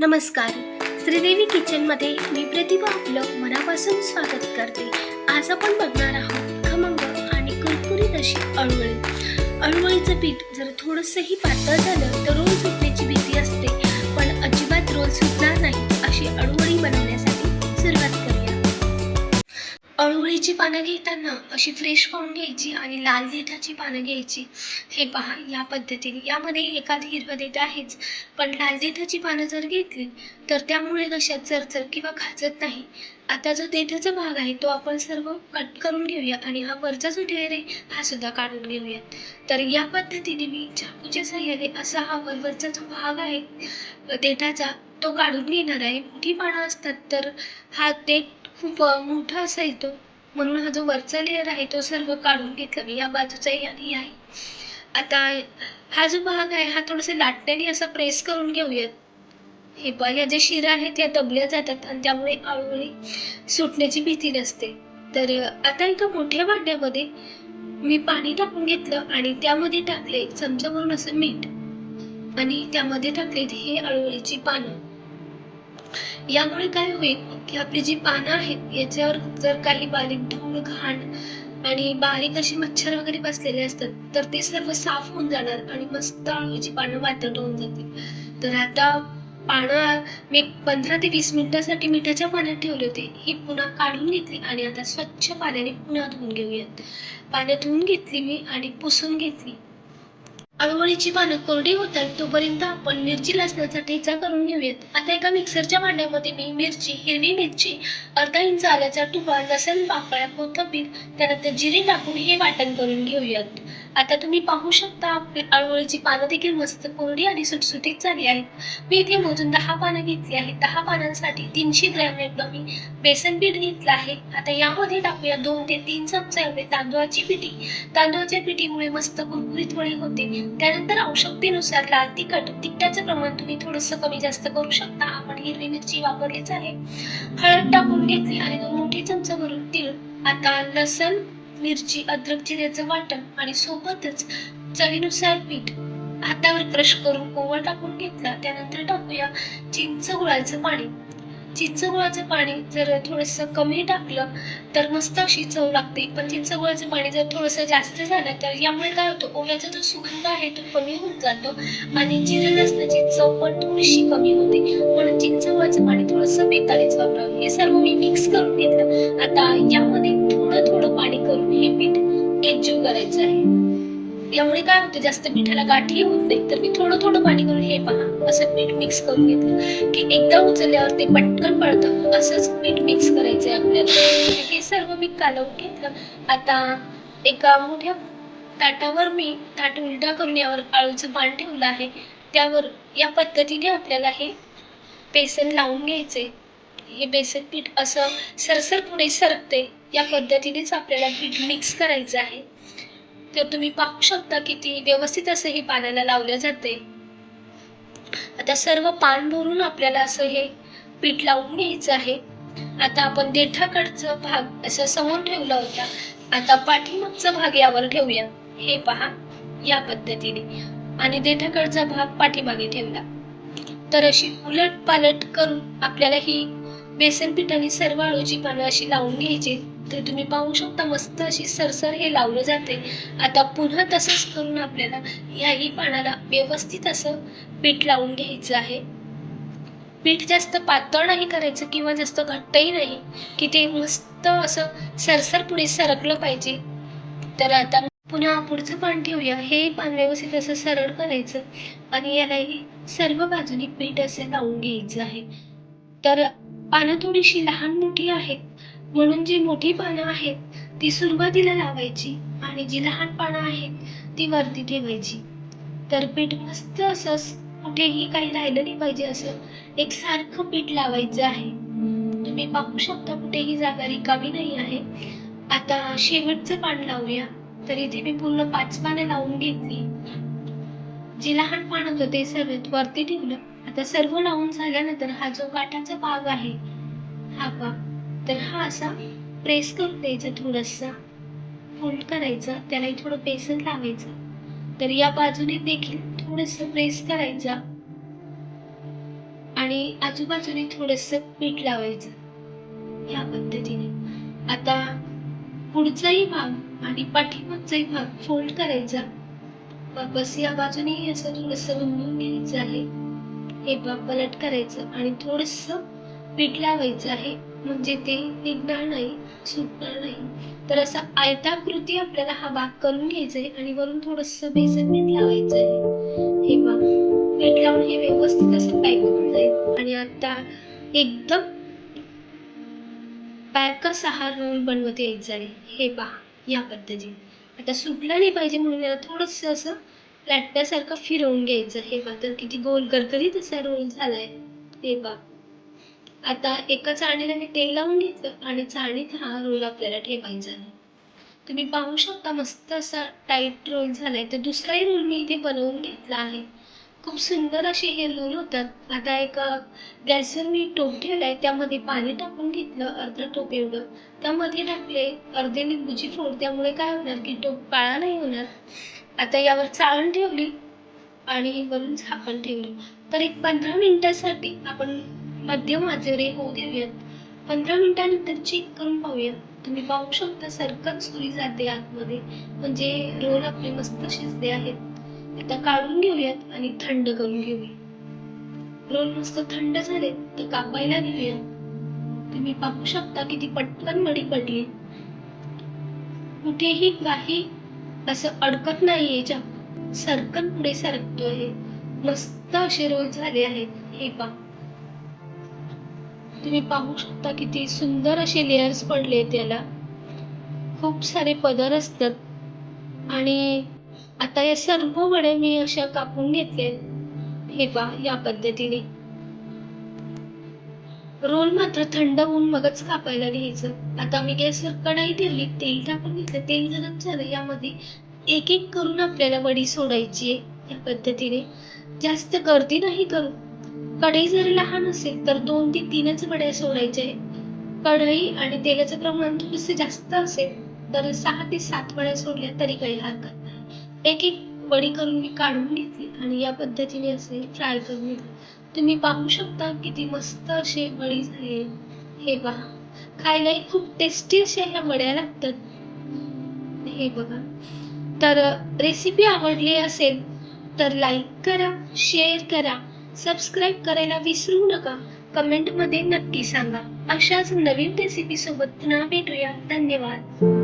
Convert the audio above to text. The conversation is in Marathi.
नमस्कार. श्रीदेवी किचनमध्ये मी प्रतिभा आपलं मनापासून स्वागत करते. आज आपण बघणार आहोत खमंग आणि कुरकुरीत अशी अळवळी. अळवळीचं पीठ जर थोडंसंही पातळ झालं तर रोल अळूवळीची पानं घेताना अशी फ्रेश पाहून घ्यायची आणि लाल देठाची पानं घ्यायची हे पहा या पद्धतीने. यामध्ये एखादी हिरवं देठ आहेच पण लाल देठाची पानं जर घेतली तर त्यामुळे कशात चरचर किंवा खाजत नाही. आता जो देठाचा भाग आहे तो आपण सर्व कट करून घेऊया आणि हा वरचा जो ढेर आहे हा सुद्धा काढून घेऊयात. तर या पद्धतीने मी चाकूच्या सहाय्याने असा हा वरवरचा जो भाग आहे देठाचा तो काढून घेणार आहे. मोठी पानं असतात तर हा देठ खूप मोठा मोठा असायचो म्हणून हा जो वरचा लेअर आहे तो सर्व काढून घेतला. मी या बाजूचाही आणि आहे. आता हा जो भाग आहे हा थोडासा लाटण्याने असा प्रेस करून घेऊयात. हे पण या ज्या शिरा आहेत त्या दबल्या जातात आणि त्यामुळे आळूळी सुटण्याची भीती नसते. तर आता एका मोठ्या भांड्यामध्ये मी पाणी टाकून घेतलं आणि त्यामध्ये टाकले चमचाभरून असं मीठ. आणि त्यामध्ये टाकले हे आळूळीची पानं. यामुळे काय होईल की आपली जी पानं आहेत याच्यावर जर काही बारीक धूळ घाण आणि बारीक अशी मच्छर वगैरे बसलेले असतात तर ते सर्व साफ होऊन जाणार आणि मस्त अळूची पानं वाटत होऊन जातील. तर आता पानं मी पंधरा ते वीस मिनिटासाठी मिठाच्या पाण्यात ठेवले होते. ही पुन्हा काढून घेतली आणि आता स्वच्छ पाण्याने पुन्हा धुवून घेऊयात. पाण्यात धुवून घेतली मी आणि पुसून घेतली. अळूवळीची पानं कोरडी होतात तोपर्यंत आपण मिरची लसणाचा ठेचा करून घेऊयात. आता एका मिक्सरच्या भांड्यामध्ये मी मिरची हिरवी मिरची अर्धा इंच आल्याचा तुपा लसण पाकळ्या कोथंबीर त्यानंतर जिरे टाकून हे वाटण करून घेऊयात. आता तुम्ही पाहू शकता आपली अळूवळीची पानं देखील मस्त कोरडी आणि सुटसुटीत झाली आहेत. मी इथे मोजून दहा पानं घेतली आहेत. दहा पानांसाठी तीनशे ग्रॅम एवढं मी बेसन पीठ घेतलं आहे. आता यामध्ये टाकूया दोन ते तीन चमचे एवढे तांदूळाची पिठी. तांदूळाच्या पिठीमुळे मस्त कुरकुरीत वळी होते. त्यानंतर आवश्यकतेनुसार लाल तिखट तिखटाचं प्रमाण तुम्ही थोडंसं कमी जास्त करू शकता. आपण हिरवी मिरची वापरलीच आहे. हळद टाकून घेतली आणि दोन मोठे चमचे भरून तीळ. आता लसण मिरची अद्रक जिऱ्याचं वाटण आणि सोबतच चवीनुसार मीठ हातावर क्रश करून ओवा टाकून घेतला त्यानंतर टाकूया चिंच गुळाचं पाणी. चिंचगुळाचं पाणी जर थोडंसं कमी टाकलं तर मस्त अशी चव लागते. पण चिंचगुळाचं पाणी जर थोडंसं जास्त झालं तर यामुळे काय होतं? ओव्याचा जो सुगंध आहे तो कमी होऊन जातो आणि जिरं लसणाची चव पण थोडीशी कमी होते. म्हणून चिंचगुळाचं पाणी थोडंसं बेताळीच वापरावं. हे सर्व मी मिक्स करून घेतलं. आता यामध्ये थोडं थोडं पाणी करून हे पीठ एकजीव करायचं आहे. यामुळे काय होते जास्त पिठाला गाठी होत नाही. तर मी थोडं थोडं पाणी करून हे पहा. असं पीठ मिक्स करून घेतलं की एकदा उचलल्यावर ते पटकन पडतं असंच पीठ मिक्स करायचंय आपल्याला. हे सर्व मी कालवून घेतलं. आता एका मोठ्या ताटावर मी ताट उलटा करून यावर आळूचं पान ठेवलं आहे. त्यावर या पद्धतीने आपल्याला हे बेसन लावून घ्यायचे हे बेसन पीठ असं सरसर पुढे सरकते या पद्धतीनेच आपल्याला पीठ मिक्स करायचं आहे. तर तुम्ही पाहू शकता किती व्यवस्थित असं हे पाण्याला लावले जाते. आता सर्व पान भरून आपल्याला असं हे पीठ लावून घ्यायचं आहे. आता आपण देठाकडचं भाग असं समोर ठेवला होता. आता पाठीमागचा भाग यावर ठेवूया. हे पहा या पद्धतीने. आणि देठाकडचा भाग पाठीमागे ठेवला. तर अशी उलट पालट करून आपल्याला ही बेसन पिठाने सर्व आळूची पानं अशी लावून घ्यायची. तर तुम्ही पाहू शकता मस्त अशी सरसर हे लावलं जाते. आता पुन्हा तसंच करून आपल्याला याही पानाला व्यवस्थित असं पीठ लावून घ्यायचं आहे. पीठ जास्त पातळ नाही करायचं किंवा जास्त घट्टही नाही की ते मस्त असं सरसर पुढे सरकलं पाहिजे. तर आता पुन्हा पुढचं पान ठेवूया. हे पान व्यवस्थित असं सरळ करायचं आणि यालाही सर्व बाजूनी पीठ असं लावून घ्यायचं आहे. तर पानं थोडीशी लहान मोठी आहेत म्हणून जी मोठी पानं आहेत ती सुरुवातीला लावायची आणि जी लहान पानं आहेत ती वरती ठेवायची. तर पीठ मस्त असं कुठेही काही राहिलं नाही पाहिजे असं एक सारखं पीठ लावायचं आहे. तुम्ही पाहू शकता कुठेही जागा रिकामी नाही आहे. आता शेवटचं पान लावूया. तर इथे मी पूर्ण पाच पानं लावून घेतली. जे लहान पान होतं ते सर्वात वरती ठेवलं. आता सर्व लावून झाल्यानंतर हा जो काठाचा भाग आहे हा भाग तर हा असा प्रेस करून द्यायचा थोडासा. फोल्ड करायचं त्यालाही थोडं बेसन लावायचं. तर या बाजूने देखील थोडस प्रेस करायचा. आणि आजूबाजूने थोडस पीठ लावायचं. या पद्धतीने. आता पुढचाही भाग आणि पाठीमागचाही भाग फोल्ड करायचा. वापस या बाजूने असं थोडस बनवून घ्यायचं आहे. हे भाग पलट करायचं आणि थोडस पीठ लावायचं आहे. म्हणजे ते निघणार नाही सुटणार नाही. तर असा आयताकृती आपल्याला हा भाग करून घ्यायचा आहे आणि वरून थोडस बेसन मीठ लावायचं आहे. हे बघ मीठ लावून हे व्यवस्थित असं पॅक होऊन जाईल. आणि आता एकदम पॅक कसा हा रोल बनवत यायचा आहे. हे पहा या पद्धतीने. आता सुटला नाही पाहिजे म्हणून याला थोडस असं लाटण्यासारखं फिरवून घ्यायचं. हे बघ तर किती गोल करकरीत असा रोल झालाय. हे बघ. आता एका चाळणीला मी तेल लावून घेतलं आणि चाळणीत हा रोल आपल्याला ठेवायचा आहे. तुम्ही पाहू शकता मस्त असा टाईट रोल झालाय. तर दुसराही रोल मी इथे बनवून घेतला आहे. खूप सुंदर असे हे रोल होतात. आता एक गॅसवर मी टोप ठेवलाय. त्यामध्ये पाणी टाकून घेतलं अर्धा टोप एवढं. त्यामध्ये टाकले अर्धे लिंबूची फोड. त्यामुळे काय होणार की टोप काळा नाही होणार. आता यावर चाळण ठेवली आणि वरून झाकण ठेवली. तर एक पंधरा मिनिटासाठी आपण मध्यम आचेवर होऊ देऊयात पंधरा मिनिटानंतर चेक करून पाहूयात तुम्ही पाहू शकता सरकत सुरी जाते आतमध्ये. म्हणजे रोल आपले मस्त शिजले आहेत. आता काढून घेऊयात आणि थंड करून घेऊया. रोल मस्त थंड झाले तर कापायला घेऊया. तुम्ही पाहू शकता किती पटकन मडी पडली. कुठेही काही असं अडकत नाहीये याच्या सरकन पुढे सरकतो आहे मस्त असे रोल झाले आहेत. हे पहा. तुम्ही पाहू शकता किती सुंदर असे लेयर्स पडले त्याला खूप सारे पदर असतात. आणि आता या सर्व वड्या मी अशा कापून घेतले हे पहा या पद्धतीने. रोल मात्र थंड होऊन मगच कापायला घ्यायचं. आता मी गॅसवर कढाई ठेवली तेल टाकून घेतलं. तेल गरम झालं यामध्ये एक एक करून आपल्याला वडी सोडायची आहे या पद्धतीने. जास्त गर्दी नाही करू. कढई जर लहान असेल तर दोन ते तीनच वड्या सोडायचे कढई आणि तेलाचं प्रमाण थोडंसं जास्त असेल तर सहा ते सात वड्या सोडल्या तरी काही हरकत नाही. एक एक वडी करून मी काढून घेतली आणि या पद्धतीने असे फ्राय करून घेतली. तुम्ही पाहू शकता किती मस्त असे वडी झाले. हे पहा खायलाही खूप टेस्टी अशा ह्या वड्या लागतात. हे बघा. तर रेसिपी आवडली असेल तर लाईक करा शेअर करा. सबस्क्राईब करायला विसरू नका. कमेंटमध्ये नक्की सांगा. अशाच नवीन रेसिपी सोबत पुन्हा भेटूया. धन्यवाद.